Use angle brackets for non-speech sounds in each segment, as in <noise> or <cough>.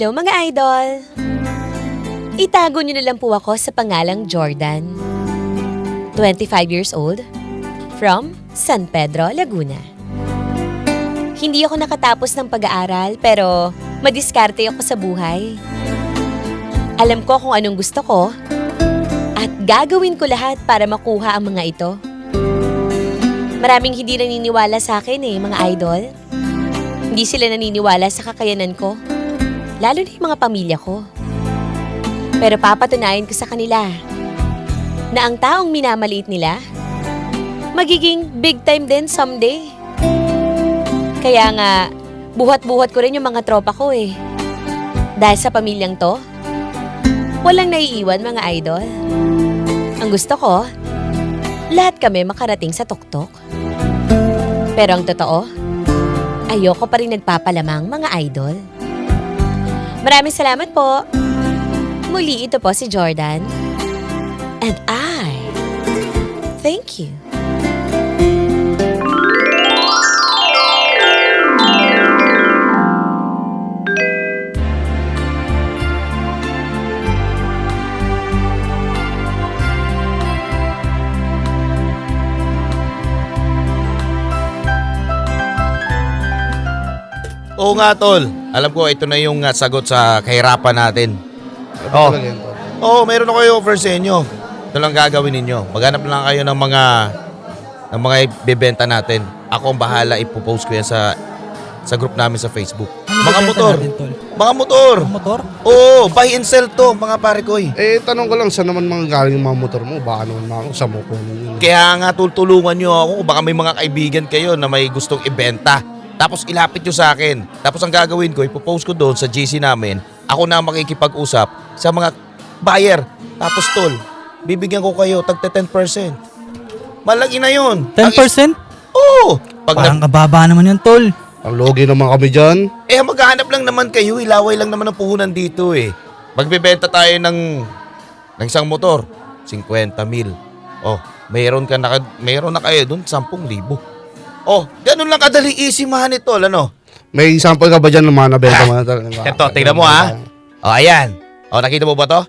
Hello mga idol! Itago niyo na lang po ako sa pangalang Jordan. 25 years old, from San Pedro, Laguna. Hindi ako nakatapos ng pag-aaral pero madiskarte ako sa buhay. Alam ko kung anong gusto ko at gagawin ko lahat para makuha ang mga ito. Maraming hindi naniniwala sa akin eh, mga idol. Hindi sila naniniwala sa kakayanan ko lalo na yung mga pamilya ko. Pero papatunayan ko sa kanila na ang taong minamaliit nila, magiging big time din someday. Kaya nga, buhat-buhat ko rin yung mga tropa ko eh. Dahil sa pamilyang to, walang naiiwan mga idol. Ang gusto ko, lahat kami makarating sa tuktok. Pero ang totoo, ayoko pa rin nagpapalamang mga idol. Maraming salamat po. Muli ito po si Jordan. And I thank you. Oo nga, tol. Alam ko, ito na yung uh, sagot sa kahirapan natin. Oh. Oo. Oo, meron ako kayo offer sa inyo. Ito lang gagawin ninyo. Maghanap lang kayo ng mga ng mga ibebenta natin. Ako ang bahala ipopost ko yan sa sa group namin sa Facebook. Ano mga motor. Mga motor. Ang motor? Oo, buy and sell to, mga pare ko. eh. Eh, tanong ko lang, saan naman mga galing yung mga motor mo? Baka naman mga sa mo kunin yun. Kaya nga tultulungan nyo ako. Baka may mga kaibigan kayo na may gustong ibenta. Tapos ilapit nyo sa akin. Tapos ang gagawin ko, ipopost ko doon sa GC namin. Ako na ang makikipag-usap sa mga buyer. Tapos tol, bibigyan ko kayo tagta 10%. Malaki na yun. Ang is- 10%? Oo. Pag Parang na- kababa naman yun, tol. Ang logi naman kami dyan. eh, maghahanap lang naman kayo. Ilaway lang naman ang puhunan dito eh. Magbebenta tayo ng, ng isang motor. 50 mil. Oh, mayroon ka na, mayroon na kayo doon 10,000. Oh, ganun lang kadali easy man ito, ano? May sample ka ba dyan ng mga nabenta mo? Ito, <laughs> tingnan mo ha. Oh, ayan. Oh, nakita mo ba to?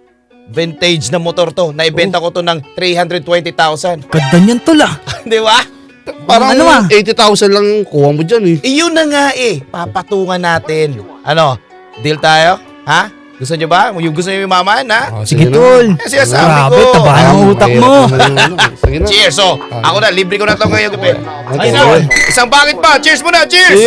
Vintage na motor to. Naibenta ko to ng 320,000. Ganda niyan, tol ah. <laughs> Di ba? Parang Ano ah? 80,000 lang kuha mo dyan eh. Iyon na nga eh. Papatungan natin. Ano? Deal tayo? Ha? Gusto nyo ba? Yung gusto nyo yung mamahan, ha? Ah, Sige, na. tol. Kasi sabi Grabe, ko. taba ng Parang utak mo. ano. Na. Cheers! So, ako na. Libre ko na ito ngayon gabi. Okay, Ayun na. okay. Isang bakit pa. Cheers muna. Cheers!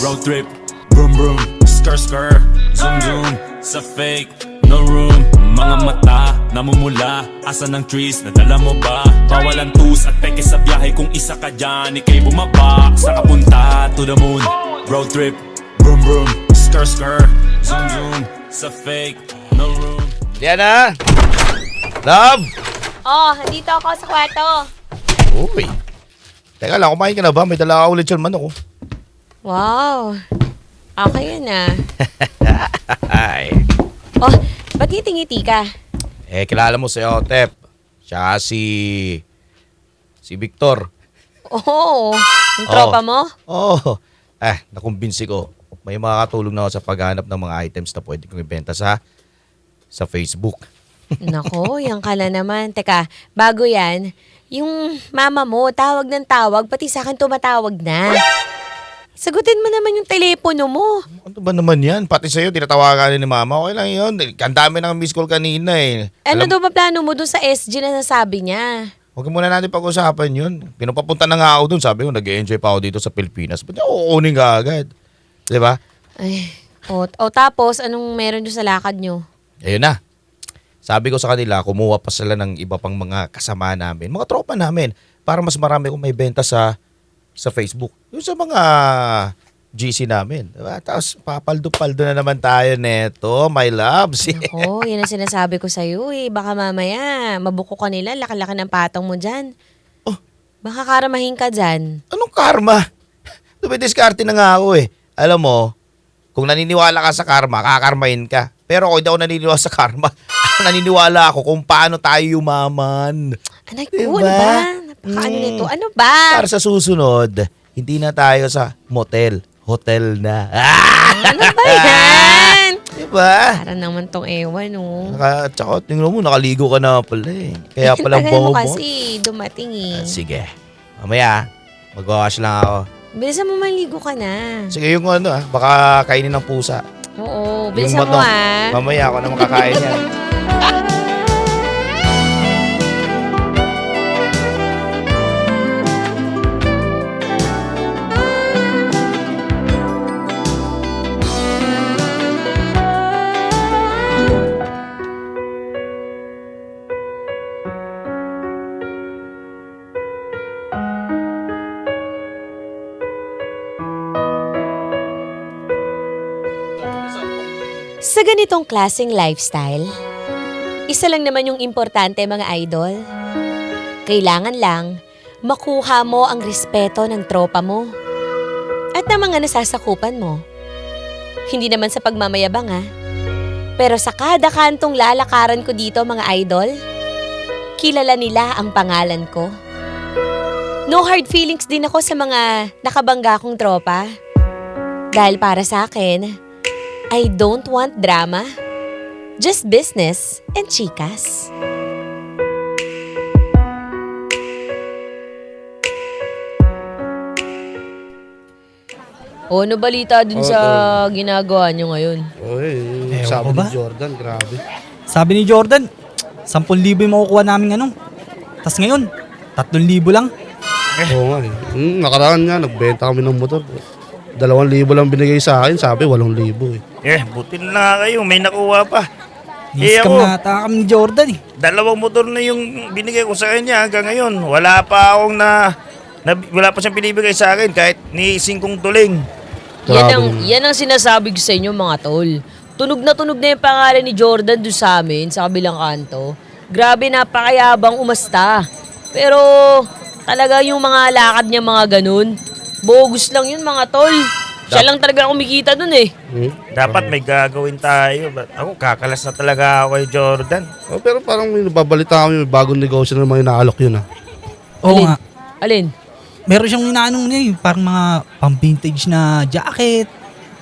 Road trip, vroom vroom, skr skr, zoom zoom, sa fake, no room, mga mata, namumula, asa ng trees, nadala mo ba? Bawalan tus at peke sa biyahe kung isa ka dyan, ikay bumaba, sa kapunta to the moon. Road trip, vroom vroom, skr skr, zoom zoom, sa fake, no room. Yan na. Love! Oh, dito ako sa kwarto. Uy. Teka lang, kumain ka na ba? May dala ka ulit yun man ako. Wow. Okay yan ah. Ay. Oh, ba't ngiti-ngiti ka? Eh, kilala mo si Otep. Siya si... Si Victor. Oo, yung tropa Oh. mo? Oh, eh, nakumbinsi ko. May makakatulong na ako sa paghanap ng mga items na pwede kong ibenta sa sa Facebook. <laughs> Nako, yan ka na naman. Teka, bago yan, yung mama mo, tawag ng tawag, pati sa akin tumatawag na. Sagutin mo naman yung telepono mo. Ano ba naman yan? Pati sa'yo, tinatawagan ni mama. Okay lang yun. Ang dami ng miss call kanina eh. Ano Alam- daw ba plano mo dun sa SG na nasabi niya? Huwag muna natin pag-usapan yun. Pinupapunta na nga ako dun. Sabi ko, nag-enjoy pa ako dito sa Pilipinas. Ba't niya kukunin ka agad? Di ba? Ay, o, o tapos, anong meron doon sa lakad nyo? Ayun na. Sabi ko sa kanila, kumuha pa sila ng iba pang mga kasama namin, mga tropa namin, para mas marami kong may benta sa sa Facebook. Yung sa mga GC namin. Diba? Tapos papaldo-paldo na naman tayo neto, my loves. <laughs> Nako, yan ang sinasabi ko sa'yo eh. Baka mamaya, mabuko ka nila, laki-laki ng patong mo dyan. Oh. Baka karamahin ka dyan. Anong karma. <laughs> Dumidiskarte na nga ako eh. Alam mo, kung naniniwala ka sa karma, kakarmahin ka. Pero ako hindi ako naniniwala sa karma. <laughs> naniniwala ako kung paano tayo yumaman. Anak Diba? ko, ano ba? Napakaano Mm. nito? Ano ba? Para sa susunod, hindi na tayo sa motel. Hotel na. Ah! Ano ba <laughs> yan? Diba? Para naman tong ewan, no? Naka, tsaka tingnan mo, nakaligo ka na pala eh. Kaya <laughs> pala Tagal bango mo kasi dumating eh. Sige. Mamaya, mag-wash lang ako. Bilisan mo maligo ka na. Sige yung ano ah, baka kainin ng pusa. Oo, bilisan mo bato. ah. Mamaya ako na makakain yan. <laughs> Sa ganitong klaseng lifestyle, isa lang naman yung importante mga idol. Kailangan lang makuha mo ang respeto ng tropa mo at ng mga nasasakupan mo. Hindi naman sa pagmamayabang ha. Pero sa kada kantong lalakaran ko dito mga idol, kilala nila ang pangalan ko. No hard feelings din ako sa mga nakabangga kong tropa. Dahil para sa akin, I don't want drama. Just business and chikas. O, ano balita dun sa ginagawa nyo ngayon? Oy, Ewan sabi ko ni ba? Jordan, grabe. Sabi ni Jordan, 10,000 yung makukuha namin ano. Tapos ngayon, 3,000 lang. Oo nga eh. Hmm, nakaraan nga, nagbenta kami ng motor. Dalawang libo lang binigay sa akin, sabi walong libo eh. Eh, buti na lang kayo. May nakuha pa. Eh Niscam ako, na ata kami ni Jordan eh. dalawang motor na yung binigay ko sa kanya hanggang ngayon. Wala pa akong na, na wala pa siyang binibigay sa akin kahit ni singkong tuling. Yan Grabe ang, naman. yan ang sinasabi ko sa inyo mga tol. Tunog na tunog na yung pangalan ni Jordan doon sa amin, sa kabilang kanto. Grabe, napakayabang umasta. Pero talaga yung mga lakad niya mga ganun, bogus lang yun mga tol. Siya lang talaga kumikita dun eh. Hmm? Dapat may gagawin tayo. But ako, kakalas na talaga ako kay Jordan. Oh, pero parang may nababalita kami, may bagong negosyo na mga inaalok yun ah. Oo Alin? nga. Alin? Meron siyang inaanong niya eh, parang mga pang-vintage na jacket.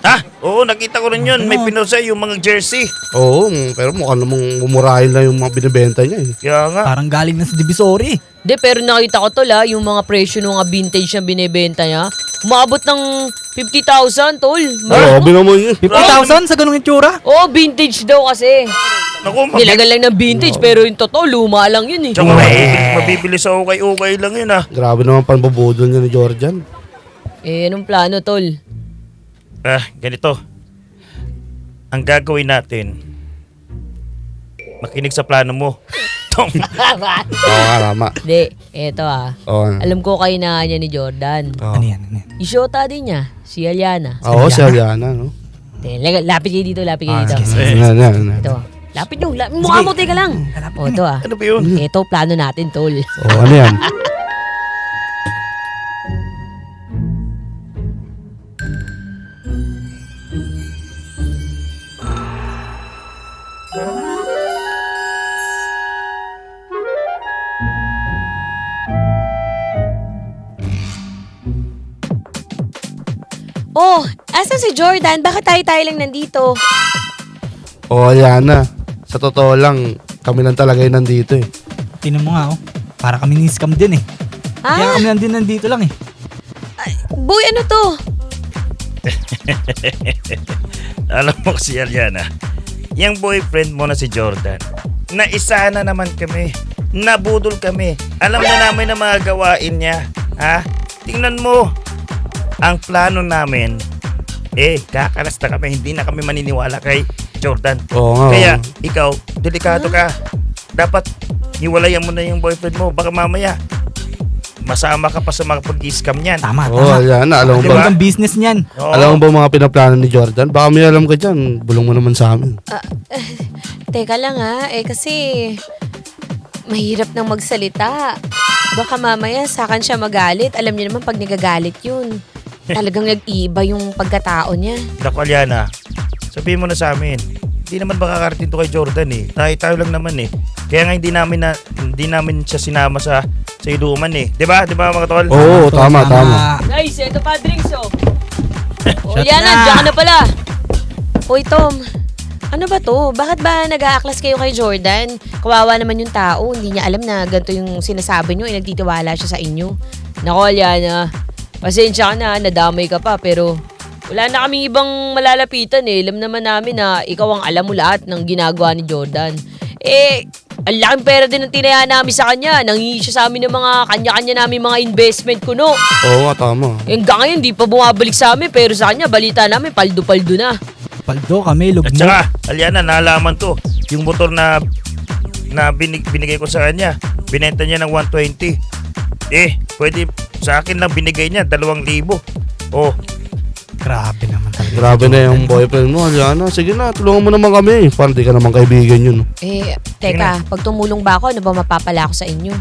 Ha? Oo, nakita ko rin yun. May Ano? pinosay yung mga jersey. Oo, pero mukhang namang mumurahin lang yung mga binibenta niya eh. Kaya nga. Parang galing na sa Divisory. De, pero nakita ko tol ha, yung mga presyo ng mga vintage na binibenta niya. Umabot ng 50,000 tol. Grabe naman yun. 50,000 sa ganung itsura. Oh, vintage daw kasi. Naku, mabi- Nilagal lang ng vintage pero yung totoo, luma lang yun eh. Tsaka mabibili, mabibili sa ukay-ukay lang yun ah. Grabe naman panbabudol niya ni Jordan. Eh, anong plano tol? Ah, ganito. Ang gagawin natin, makinig sa plano mo. <laughs> Tom, <laughs> Oo nga, tama. Hindi, eto ah. Oo. Alam ko kayo na niya ni Jordan. Oo. Ano yan? Ano yan? Isyota din niya, si Aliana. Oo, si Aliana, no? Eh, lag- lapit kayo dito, lapit kayo Ah, dito. sige, Yan, yan, yan. Ito. Lapit nyo, lapit. Mukha mo, teka lang. O, ito ah. ano ba yun? Ito, plano natin, tol. Oo, ano yan? <laughs> Jordan? Bakit tayo-tayo lang nandito? Oo, Aliana. Sa totoo lang, kami lang talaga yung nandito eh. Tinan mo nga oh. Para kami ni-scam din eh. Kaya Ah, kami nandun nandito lang eh. boy, ano to? <laughs> Alam mo si Ariana, yung boyfriend mo na si Jordan, na isa na naman kami. Nabudol kami. Alam na namin ang mga gawain niya. Ha? Tingnan mo. Ang plano namin, eh, kakalas na kami. Hindi na kami maniniwala kay Jordan. Oo nga. Kaya, ikaw, delikado ka. Dapat, hiwalayan mo na yung boyfriend mo. Baka mamaya, masama ka pa sa mga pag-scam niyan. Tama, Oo, tama. Aliana. Alam mo Diba? ba? Ang business niyan. Oo. Alam mo ba mga pinaplano ni Jordan? Baka may alam ka dyan. Bulong mo naman sa amin. <laughs> Teka lang ha, eh kasi mahirap nang magsalita. Baka mamaya sa akin siya magalit. Alam niyo naman pag nagagalit yun. <laughs> Talagang nag-iiba yung pagkatao niya. Naku, Aliana, sabihin mo na sa amin. Hindi naman makakarating to kay Jordan eh. Tayo, tayo lang naman eh. Kaya nga hindi namin na hindi namin siya sinama sa sa iluman eh. 'Di ba? 'Di ba mga tol? Oo, tama, tama. Nice, ito pa drinks oh. <laughs> oh, Shot yan na, na. dyan ka na pala. Hoy Tom, ano ba to? Bakit ba nag-aaklas kayo kay Jordan? Kawawa naman yung tao. Hindi niya alam na ganito yung sinasabi niyo. Eh, nagtitiwala siya sa inyo. Nako, Liana. Pasensya ka na, nadamay ka pa. Pero wala na kaming ibang malalapitan eh. Alam naman namin na ikaw ang alam mo lahat ng ginagawa ni Jordan. Eh, ang laking pera din ang tinaya namin sa kanya. Nangingi siya sa amin ng mga kanya-kanya namin mga investment kuno. Oo nga, tama. Hanggang ngayon, di pa bumabalik sa amin. Pero sa kanya, balita namin, paldo-paldo na. Paldo kami, At lugmo. saka, Aliana, nalaman to. Yung motor na na binig, binigay ko sa kanya, binenta niya ng 120. Eh, pwede sa akin lang binigay niya, 2,000. Oh, Grabe naman talaga. Grabe na yung boyfriend mo, Aliana. Sige na, tulungan mo naman kami. Parang di ka naman kaibigan yun. Eh, teka, pag tumulong ba ako, ano ba mapapala ako sa inyo?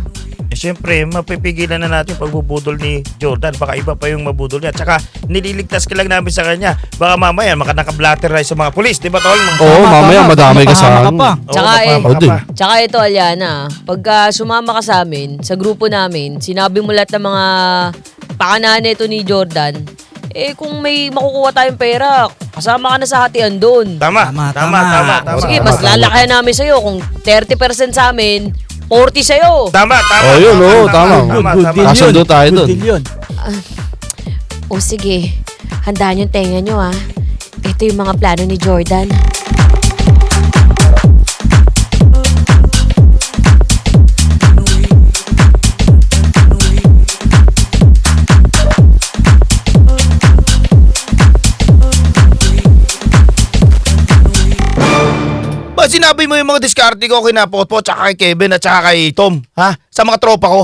Syempre, mapipigilan na natin pagbubudol ni Jordan. Baka iba pa yung mabudol niya. Tsaka, nililigtas ka lang namin sa kanya. Baka mamaya, maka nakablatterize sa mga pulis. Di ba, tol? Oo, mamaya madamay ka sa pa. Oo, Tsaka eh, pa. Tsaka ito, Aliana, pagka sumama ka sa amin, sa grupo namin, sinabi mo lahat ng mga pakanahan nito ni Jordan, eh kung may makukuha tayong pera, kasama ka na sa hatian doon. Tama, Tama, tama, tama, tama. tama. Sige, mas lalakayan namin sa'yo. Kung 30% sa amin, 40 sa'yo. Tama, tama. Oh, yun, oo, tama. Tama, Good, good tama. deal yun. Kasundo tayo Good dun. deal yun. O sige, handaan yung tenga nyo ha. Ito yung mga plano ni Jordan. Sinabi mo yung mga diskarte ko kina Potpo, tsaka kay Kevin at tsaka kay Tom, ha? Sa mga tropa ko.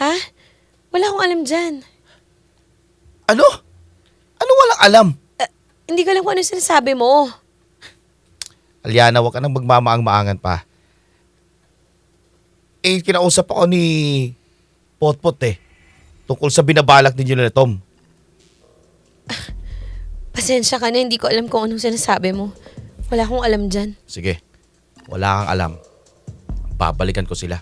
Ha? Wala akong alam dyan. Ano? Ano walang alam? Eh, hindi ko alam kung ano sinasabi mo. Aliana, huwag ka nang magmamaang-maangan pa. Eh, kinausap ako ni Potpot eh. Tungkol sa binabalak ninyo na Tom. Pasensya ka na, hindi ko alam kung anong sinasabi mo. Wala akong alam dyan. Sige, wala kang alam. Babalikan ko sila.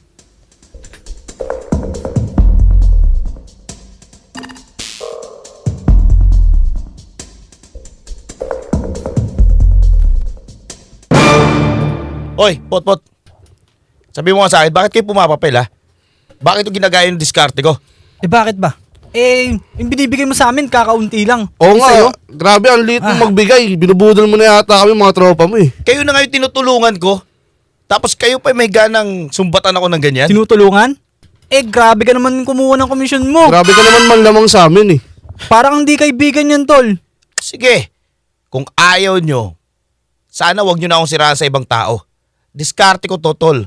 Oy, Potpot. Sabi mo nga sa akin, bakit kayo pumapapel ha? Bakit ito ginagaya yung diskarte ko? Eh bakit ba? Eh, yung binibigay mo sa amin, kakaunti lang. Oo nga, sa'yo? grabe, ang liit Ah. magbigay. Binubudol mo na yata kami mga tropa mo eh. Kayo na ngayon tinutulungan ko. Tapos kayo pa may ganang sumbatan ako ng ganyan? Tinutulungan? Eh, grabe ka naman kumuha ng komisyon mo. Grabe ka naman manlamang sa amin eh. Parang hindi kaibigan yan, tol. Sige, kung ayaw nyo, sana wag nyo na akong siraan sa ibang tao. Diskarte ko totol.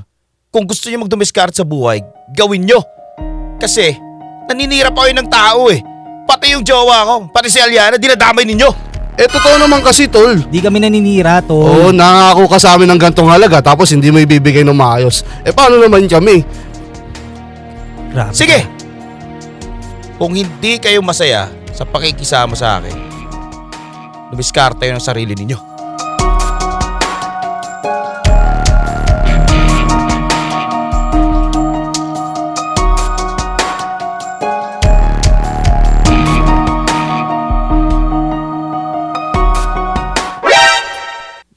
Kung gusto nyo magdumiskarte sa buhay, gawin nyo. Kasi, naninira pa kayo ng tao eh. Pati yung jowa ko, pati si Aliana, dinadamay ninyo. Eh, totoo naman kasi, tol. Di kami naninira, tol. Oo, nangako ka sa amin ng gantong halaga tapos hindi mo ibibigay ng maayos. Eh, paano naman kami? Grabe. Sige, kung hindi kayo masaya sa pakikisama sa akin, dumiskarte kayo ng sarili ninyo.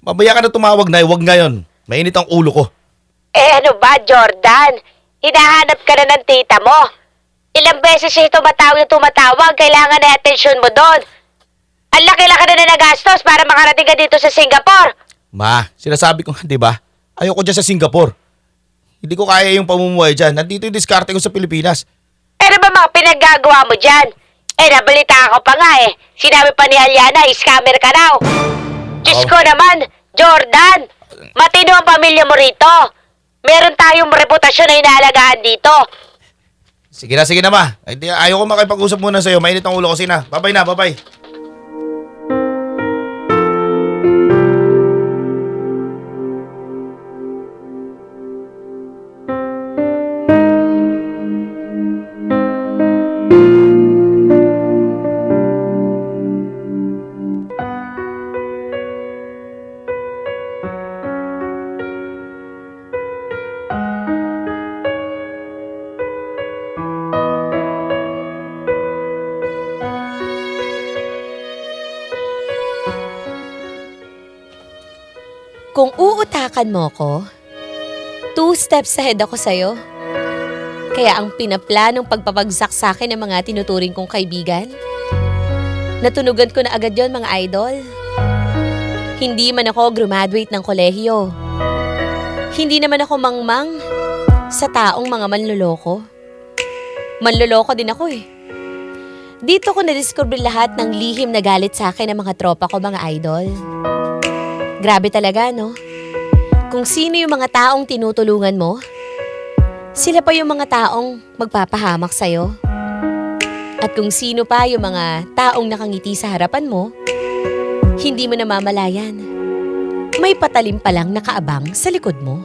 Mamaya ka na tumawag na, wag ngayon. Mainit ang ulo ko. Eh ano ba, Jordan? Hinahanap ka na ng tita mo. Ilang beses siya tumatawag na tumatawag, kailangan na atensyon mo doon. Ang laki-laki na na nagastos para makarating ka dito sa Singapore. Ma, sinasabi ko nga, di ba? Ayoko dyan sa Singapore. Hindi ko kaya yung pamumuhay dyan. Nandito yung diskarte ko sa Pilipinas. Ano ba mga pinaggagawa mo dyan? Eh, nabalita ako pa nga eh. Sinabi pa ni Aliana, scammer ka raw. Diyos Oh. ko naman, Jordan, matino ang pamilya mo rito. Meron tayong reputasyon na inaalagaan dito. Sige na, sige na ma. Ay, di, ayoko makipag-usap muna sa'yo. Mainit ang ulo ko sina. Babay na, babay. Uutakan mo ko, two steps ahead ako sa'yo. Kaya ang pinaplanong pagpapagsak sa akin ng mga tinuturing kong kaibigan, natunugan ko na agad yon mga idol. Hindi man ako graduate ng kolehiyo. Hindi naman ako mangmang sa taong mga manloloko. Manloloko din ako eh. Dito ko na-discover lahat ng lihim na galit sa akin ng mga tropa ko mga idol. Grabe talaga, no? Kung sino yung mga taong tinutulungan mo, sila pa yung mga taong magpapahamak sa'yo. At kung sino pa yung mga taong nakangiti sa harapan mo, hindi mo namamalayan. May patalim pa lang nakaabang sa likod mo.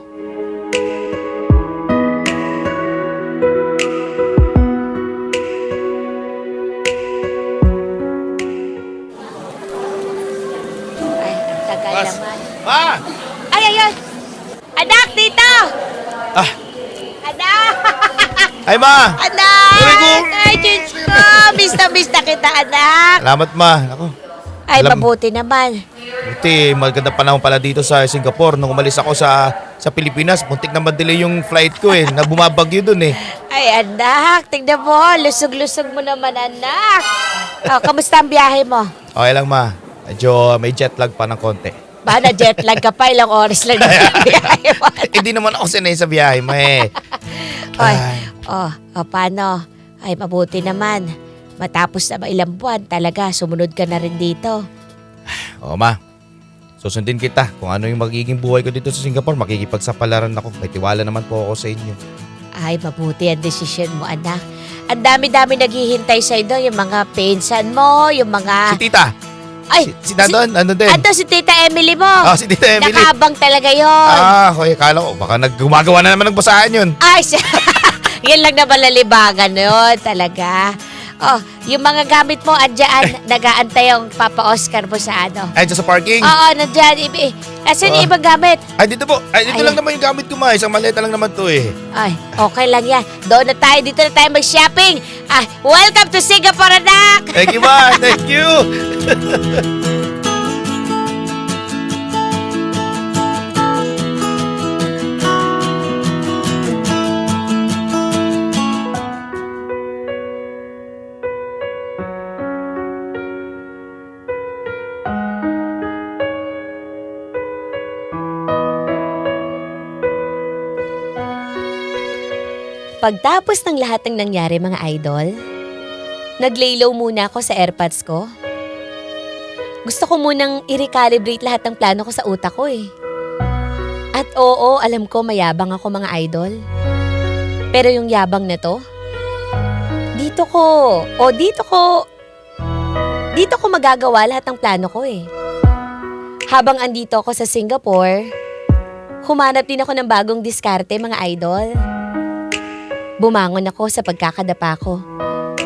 Ay, ma! Anak! Aray ko! Ay, Diyos ko! Miss na miss na kita, anak! Salamat, ma. Ako. Ay, Alam- mabuti naman. Buti, maganda panahon pala dito sa Singapore. Nung umalis ako sa sa Pilipinas, muntik na delay yung flight ko eh. Na bumabagyo dun eh. Ay, anak, tignan mo. Lusog-lusog mo naman, anak. Oh, kamusta ang biyahe mo? Okay lang, ma. Medyo may jet lag pa ng konti. Ba, na jet lag ka pa, ilang oras lang na <laughs> biyahe mo. Hindi naman ako sanay sa biyahe, ma eh. Ay, Ay. Oh, oh, paano? Ay, mabuti naman. Matapos na ilang buwan, talaga, sumunod ka na rin dito. Oo, ma. Susundin kita kung ano yung magiging buhay ko dito sa Singapore. Makikipagsapalaran ako. May tiwala naman po ako sa inyo. Ay, mabuti ang desisyon mo, anak. Ang dami-dami naghihintay sa doon, yung mga pinsan mo, yung mga... Si tita! Ay, Si, si Dadon, ano din? Ato si Tita Emily mo. Ah, si tita Emily. Nakabang talaga yon. Ah, okay. Kala ko, baka naggumagawa na naman ng basahan yun. Ay, siya. <laughs> yan lang naman lalibagan yun, talaga. Oh, yung mga gamit mo, andyan, <laughs> nag-aantay yung Papa Oscar mo sa ano. Ay, dyan sa parking. Oo, nandyan. Ibi, asan yung Ah. ibang gamit? Ay, dito po. Ay, dito Ay. lang naman yung gamit ko, ma. Isang maleta lang naman to eh. Ay, okay lang yan. Doon na tayo, dito na tayo mag-shopping. Ah, welcome to Singapore, anak! Thank you, ma. <laughs> Thank you. <laughs> Pagtapos ng lahat ng nangyari mga idol, naglaylow muna ako sa airpods ko. Gusto ko munang i-recalibrate lahat ng plano ko sa utak ko eh. At oo, alam ko mayabang ako mga idol. Pero yung yabang na to, dito ko, o dito ko, dito ko magagawa lahat ng plano ko eh. Habang andito ako sa Singapore, humanap din ako ng bagong diskarte mga idol. Bumangon ako sa pagkakadapa ko.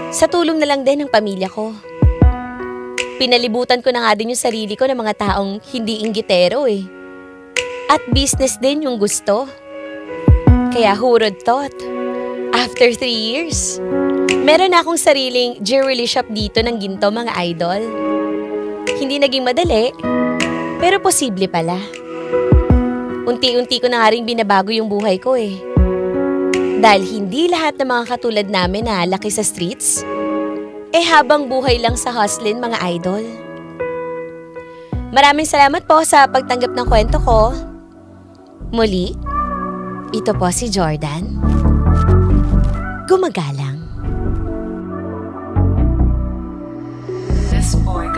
Sa tulong na lang din ng pamilya ko. Pinalibutan ko na nga din yung sarili ko ng mga taong hindi inggitero eh. At business din yung gusto. Kaya hurod tot. After three years, meron na akong sariling jewelry shop dito ng ginto mga idol. Hindi naging madali, pero posible pala. Unti-unti ko na nga rin binabago yung buhay ko eh. Dahil hindi lahat ng mga katulad namin na laki sa streets, eh habang buhay lang sa hustlin mga idol. Maraming salamat po sa pagtanggap ng kwento ko. Muli, ito po si Jordan. Gumagalang. This boy